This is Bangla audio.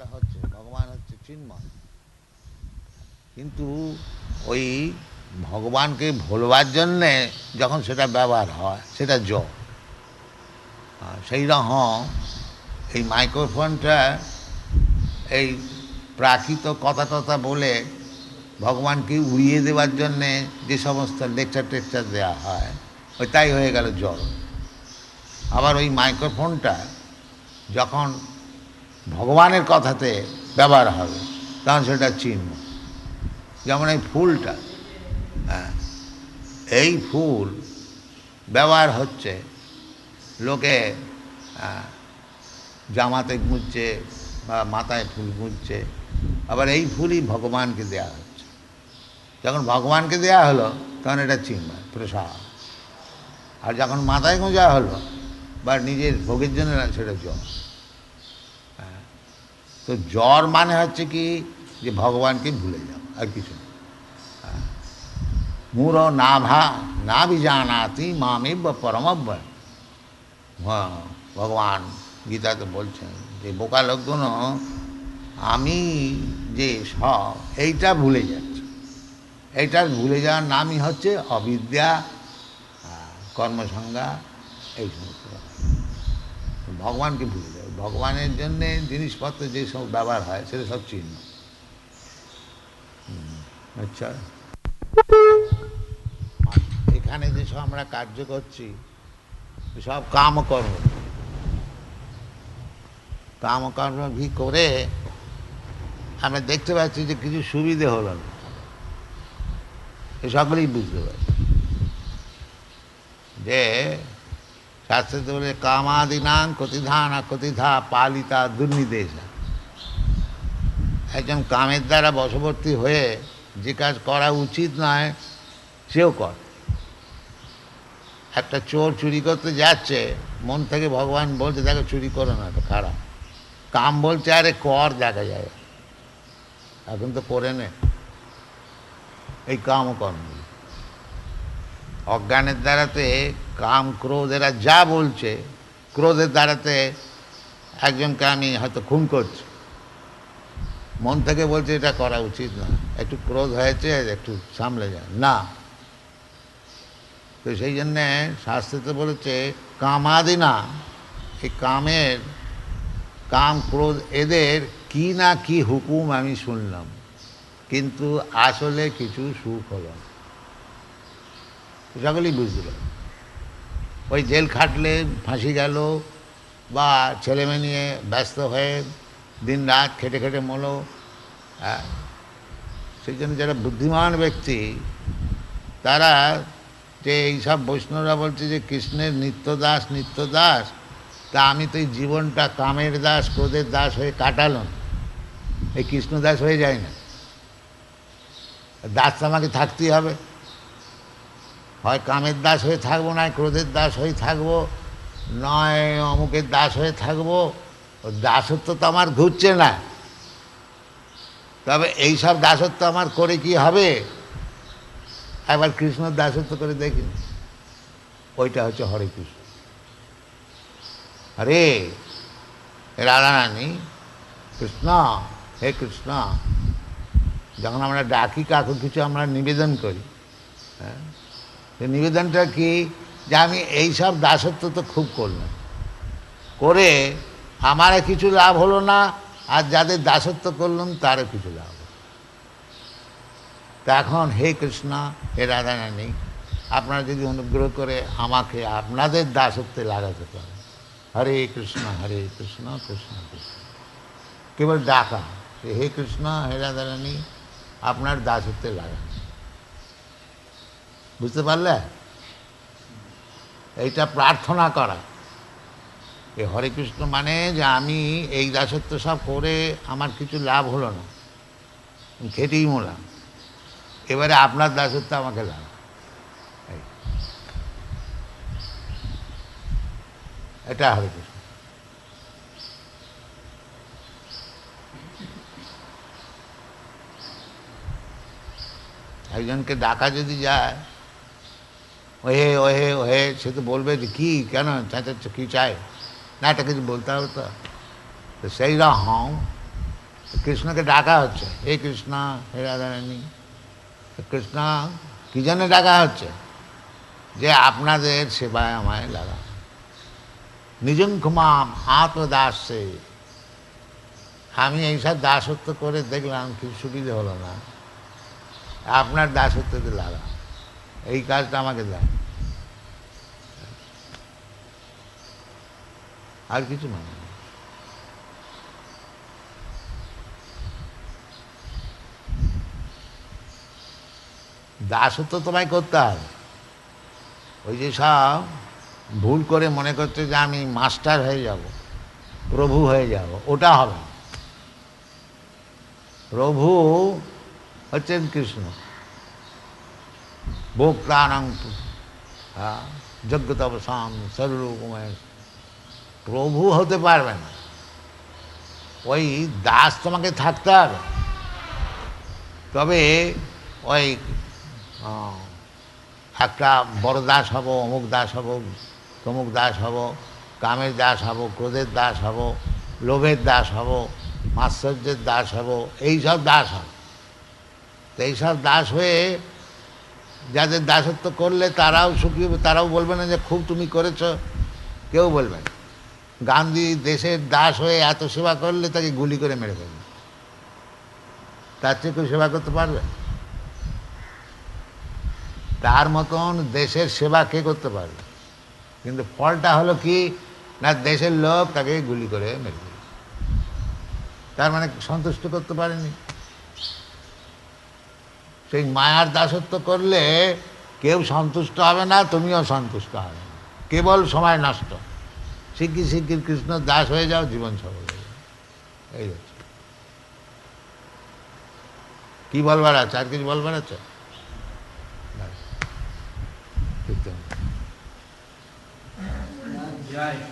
কথাবার্তা হচ্ছে, ভগবান হচ্ছে চিন্ময়। কিন্তু ওই ভগবানকে ভোলবার জন্যে যখন সেটা ব্যবহার হয়, সেটা জ সেই রকম এই মাইক্রোফোনটা, এই প্রাকৃত কথা টথা বলে ভগবানকে উড়িয়ে দেওয়ার জন্যে যে সমস্ত লেকচার টেকচার দেওয়া হয়, ওই তাই হয়ে গেল জল। আবার ওই মাইক্রোফোনটা যখন ভগবানের কথাতে ব্যবহার হবে তখন সেটা চিহ্ন। যেমন এই ফুলটা হ্যাঁ এই ফুল ব্যবহার হচ্ছে লোকে আহ, জামাতে গুঁজছে বা মাথায় ফুল গুঁজছে আবার এই ফুলই ভগবানকে দেয়া হচ্ছে। যখন ভগবানকে দেয়া হলো তখন এটা চিহ্ন প্রসাদ। আর যখন মাথায় গোঁজা হলো বা নিজের ভোগের জন্য সেটা হ্যাঁ। তো জ্বর মানে হচ্ছে কি যে ভগবানকে ভুলে যাও, আর কিছু না। মূর না ভা না বি জানাতি মামিব পরমব্য হ্যাঁ ভগবান গীতাতে বলছেন যে, বোকা লোকগুলো আমি যে সব, এইটা ভুলে যাচ্ছে এইটা ভুলে যাওয়ার নামই হচ্ছে অবিদ্যা কর্মসংজ্ঞা এই সমস্ত। ভগবানকে ভুলে যাবে। ভগবানের জন্যে জিনিসপত্র যে সব ব্যবহার হয়, সেটা সব চিহ্ন। আচ্ছা। এখানে যেসব আমরা কার্য করছি, সব কামকর্ম। কামকর্ম ভি করে আমরা দেখতে পাচ্ছি যে কিছু সুবিধে হলো না। এ বুঝতে পারছি। যে শাস্ত্রে বলে কামাদিনাং কতিধান কতিধা পালিতা দুর্নিদেশা। একজন কামের দ্বারা বশবর্তী হয়ে যে কাজ করা উচিত নয়, সেও কর। একটা চোর চুরি করতে যাচ্ছে, মন থেকে ভগবান বলছে, দেখো, চুরি করো না তো খারাপ। কাম বলছে, আরে, কর, দেখা যায়। এখন তো করে নে। এই কাম কর্মগুলি অজ্ঞানের দ্বারাতে কাম ক্রোধ এরা যা বলছে, ক্রোধের দ্বারাতে একজনকে আমি হয়তো খুন করছি। মন থেকে বলছে, এটা করা উচিত না একটু ক্রোধ হয়েছে, একটু সামলে যায় না। তো সেই জন্যে শাস্ত্রতে বলেছে, কামাদি না। এই কামের, কাম ক্রোধ এদের কি না কি হুকুম আমি শুনলাম। কিন্তু আসলে কিছু সুখ হলো না। সকলেই বুঝতে পারে ওই জেল খাটলে ফাঁসি গেল বা ছেলেমেয়ে নিয়ে ব্যস্ত হয়ে দিন রাত খেটে খেটে মলো হ্যাঁ। সেই জন্য যারা বুদ্ধিমান ব্যক্তি, তারা যে এইসব বৈষ্ণবরা বলছে যে কৃষ্ণের নিত্য দাস নিত্য দাস, তা আমি তো এই জীবনটা কামের দাস, ক্রোধের দাস হয়ে কাটালাম। এই কৃষ্ণ দাস হয়ে যায় না। দাস তো আমাকে থাকতেই হবে। হয় কামের দাস হয়ে থাকব, নয় ক্রোধের দাস হয়ে থাকব, নয় অমুকের দাস হয়ে থাকব, দাসত্ব তো আমার ঘুরছে না। তবে এইসব দাসত্ব আমার করে কি হবে? একবার কৃষ্ণর দাসত্ব করে দেখি। ওইটা হচ্ছে হরে কৃষ্ণ। হরে রাধারানী, কৃষ্ণ, হে কৃষ্ণ, যখন আমরা ডাকি, কাকু কিছু আমরা নিবেদন করি হ্যাঁ? নিবেদনটা কি? যে আমি এইসব দাসত্ব তো খুব করলাম। করে আমার কিছু লাভ হলো না, আর যাদের দাসত্ব করলাম তারও কিছু লাভ। তা এখন হে কৃষ্ণ, হে রাধারানী, আপনারা যদি অনুগ্রহ করে আমাকে আপনাদের দাসত্বে লাগাতে পারেন। হরে কৃষ্ণ হরে কৃষ্ণ কৃষ্ণ কৃষ্ণ। কেবল ডাকা। হে কৃষ্ণ, হে রাধারানী, আপনার দাসত্বে লাগান। বুঝতে পারলে? এইটা প্রার্থনা করা। এ হরে কৃষ্ণ মানে যে আমি এই দাসত্ব সব করে আমার কিছু লাভ হলো না। খেটেই মোলাম এবারে আপনার দাসত্ব আমাকে লাভ। এটা হরে কৃষ্ণ। একজনকে ডাকা যদি যায় ওহে ওহে ওহে, সে তো বলবে যে কী, কেন চেঁচাচ্ছ, কী চাই? না এটা কিছু বলতে হবে তো। তো সেই রকম কৃষ্ণকে ডাকা হচ্ছে। হে কৃষ্ণ, হে রাধারানী কৃষ্ণ, কী জন্য ডাকা হচ্ছে? যে আপনাদের সেবায় আমায় লাগা। নিজং ক্ষমাম আত্মদাসে। আমি এইসব দাসত্ব করে দেখলাম, কি সুবিধে হলো না। আপনার দাসত্বতে লাগা। এই কাজটা আমাকে দেয়। আর কিছু মানে। দাসত্ব তোমায় করতে হবে। ওই যে সব ভুল করে মনে করছে যে আমি মাস্টার হয়ে যাব, প্রভু হয়ে যাব, ওটা হবে প্রভু হচ্ছেন কৃষ্ণ। ভোক্তানাং যজ্ঞতপসাম সর্বরূপময় প্রভু হতে পারবে না ওই দাস তোমাকে থাকতে হবে তবে ওই একটা বড় দাস হব অমুক দাস হব তমুক দাস হব কামের দাস হব ক্রোধের দাস হব লোভের দাস হব মাশ্চর্যের দাস হব এইসব দাস হব তো এইসব দাস হয়ে যাদের দাসত্ব করলে তারাও সুখী তারাও বলবে না যে খুব তুমি করেছ। কেউ বলবে না। গান্ধী দেশের দাস হয়ে এত সেবা করলে তাকে গুলি করে মেরে ফেলবে। তার চেয়ে কেউ সেবা করতে পারবে? তার মতন দেশের সেবা কে করতে পারবে? কিন্তু ফলটা হলো কি? না, দেশের লোক তাকে গুলি করে মেরে তার মানে সন্তুষ্ট করতে পারেনি। সেই মায়ার দাসত্ব করলে কেউ সন্তুষ্ট হবে না, তুমিও সন্তুষ্ট হবে না। কেবল সময় নষ্ট। শিগগির শিগগির কৃষ্ণ দাস হয়ে যাও, জীবন সফল হয়ে এই হচ্ছে। কি বলবার আছে? আর কিছু বলবার আছে? ব্যাস।